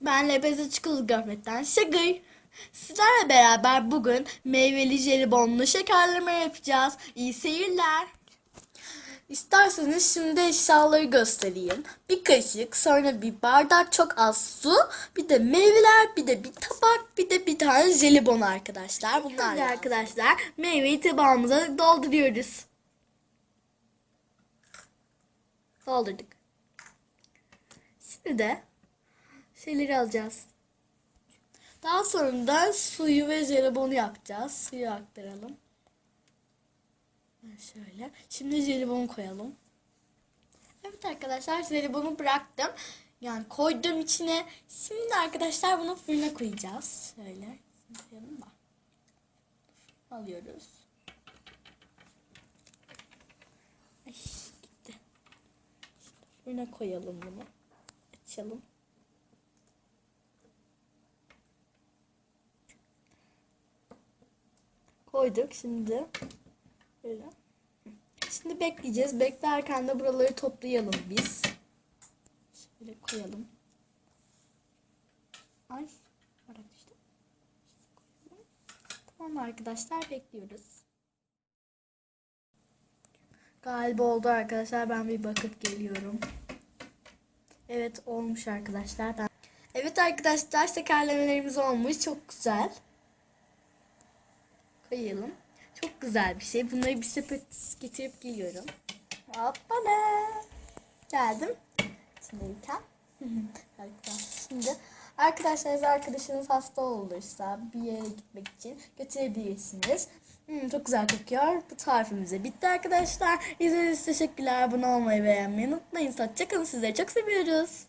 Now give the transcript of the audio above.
Ben Lebeze Çikolata Gofret'ten Şagır. Sizlerle beraber bugün meyveli jelibonlu şekerleme yapacağız. İyi seyirler. İsterseniz şimdi eşyaları göstereyim. Bir kaşık, sonra bir bardak çok az su, bir de meyveler, bir de bir tabak, bir de bir tane jelibon arkadaşlar. Bunlar arkadaşlar meyveyi tabağımıza dolduruyoruz. Doldurduk. Şimdi de şeyleri alacağız. Daha sonra da suyu ve jelibonu yapacağız. Suyu aktaralım. Şöyle. Şimdi jelibon koyalım. Evet arkadaşlar jelibonu bıraktım. Yani koydum içine. Şimdi arkadaşlar bunu fırına koyacağız. Şöyle. Alıyoruz. Ay, gitti. Fırına koyalım bunu. Açalım. Koyduk şimdi. Böyle. Şimdi bekleyeceğiz. Beklerken de buraları toplayalım biz. Şöyle koyalım. Ay. Bırak işte. Tamam arkadaşlar bekliyoruz. Galiba oldu arkadaşlar. Ben bir bakıp geliyorum. Evet olmuş arkadaşlar. Ben... Evet arkadaşlar şekerlemelerimiz olmuş. Çok güzel. Koyalım. Çok güzel bir şey. Bunları bir sepet getirip geliyorum. Hoppala. Geldim. İçindeyken. Arkadaşlar şimdi arkadaşlarınız arkadaşınız hasta olursa bir yere gitmek için götürebilirsiniz. Hmm, çok güzel kokuyor. Bu tarifimize bitti arkadaşlar. İzlediğiniz teşekkürler. Abone olmayı beğenmeyi unutmayın. Hoşçakalın. Sizleri çok seviyoruz.